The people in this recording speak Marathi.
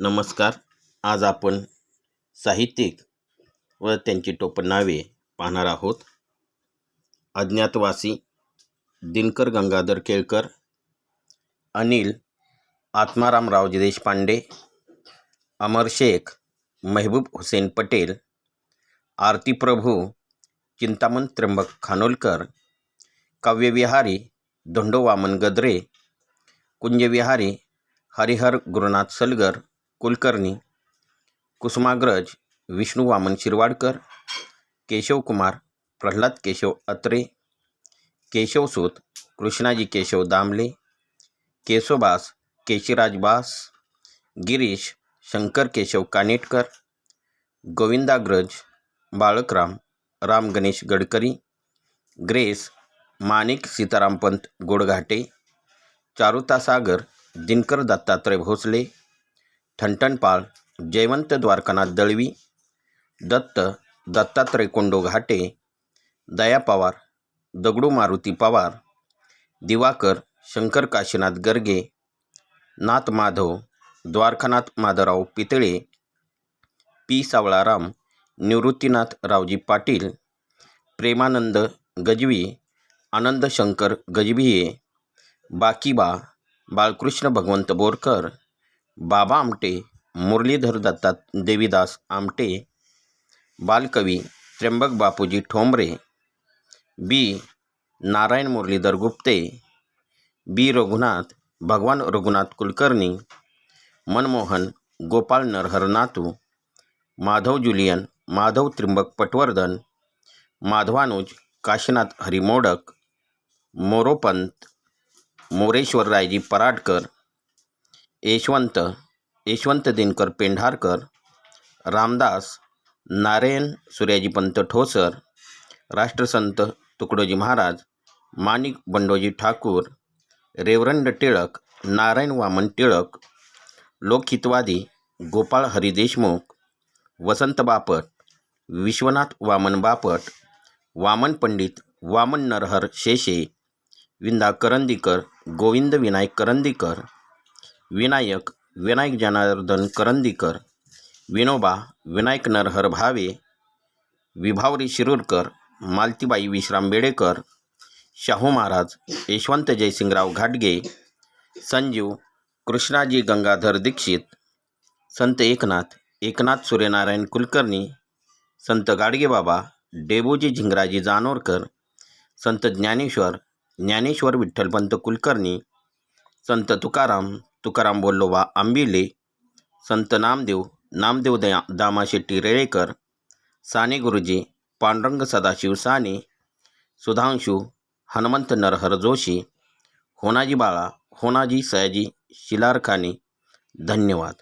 नमस्कार. आज आपण साहित्यिक व त्यांची टोपणनावे पाहणार आहोत. अज्ञातवासी दिनकर गंगाधर केळकर अनिल आत्मारामरावजी देशपांडे अमर शेख महबूब हुसेन पटेल आरती प्रभू चिंतामण त्र्यंबक खानोलकर काव्यविहारी धोंडो वामन गद्रे कुंजविहारी हरिहर गुरुनाथ सलगर कुलकर्णी कुसुमाग्रज विष्णू वामन शिरवाडकर केशवकुमार प्रल्हाद केशव अत्रे केशवसूत कृष्णाजी केशव दामले केशवबास केशिराज बास गिरीश शंकर केशव कानेटकर गोविंदाग्रज बाळकराम राम गणेश गडकरी ग्रेस माणिक सीतारामपंत गोडघाटे चारुतासागर दिनकर दत्तात्रय भोसले ठणठणपाळ जयवंत द्वारकानाथ दळवी दत्त दत्तात्रय कोंडो घाटे दया पवार दगडू मारुती पवार दिवाकर शंकर काशीनाथ गर्गे नाथ माधव द्वारकानाथ माधवराव पितळे पी सावळाराम निवृत्तीनाथ रावजी पाटील प्रेमानंद गजवी आनंद शंकर गजभिये बाकीबा बाळकृष्ण भगवंत बोरकर बाबा आमटे, मुरलीधर दत्ता, देवीदास आमटे, बालकवी त्र्यंबक बापूजी ठोंबरे, बी. नारायण मुरलीधर गुप्ते, बी. रघुनाथ, भगवान रघुनाथ कुलकर्णी, मनमोहन, गोपाल नरहर नातू, माधव जुलियन, माधव त्र्यंबक पटवर्धन, माधवानुज काशीनाथ हरी मोडक मोरोपंत मोरेश्वररायजी पराडकर यशवंत यशवंत दिनकर पेंढारकर रामदास नारायण सूर्याजीपंत ठोसर राष्ट्रसंत तुकडोजी महाराज माणिक बंडोजी ठाकूर रेवरंड टिळक नारायण वामन टिळक लोकहितवादी गोपाळ हरी देशमुख वसंत बापट विश्वनाथ वामन बापट वामन पंडित वामन नरहर शेषे विंदा करंदीकर गोविंद विनायक करंदीकर विनायक विनायक जनार्दन करंदीकर विनोबा विनायक नरहर भावे विभावरी शिरूरकर मालतीबाई विश्राम बेडेकर शाहू महाराज यशवंत जयसिंगराव घाटगे संजीव कृष्णाजी गंगाधर दीक्षित संत एकनाथ एकनाथ सूर्यनारायण कुलकर्णी संत गाडगेबाबा डेबोजी झिंगराजी जानोरकर संत ज्ञानेश्वर ज्ञानेश्वर विठ्ठलपंत कुलकर्णी संत तुकाराम तुकाराम बोल्लोबा आंबिले संत नामदेव नामदेव दया दामाशेट्टी रेळेकर साने गुरुजी पांडुरंग सदाशिव साने सुधांशू हनुमंत नरहर जोशी होनाजी बाळा होनाजी सयाजी शिलारखाने धन्यवाद.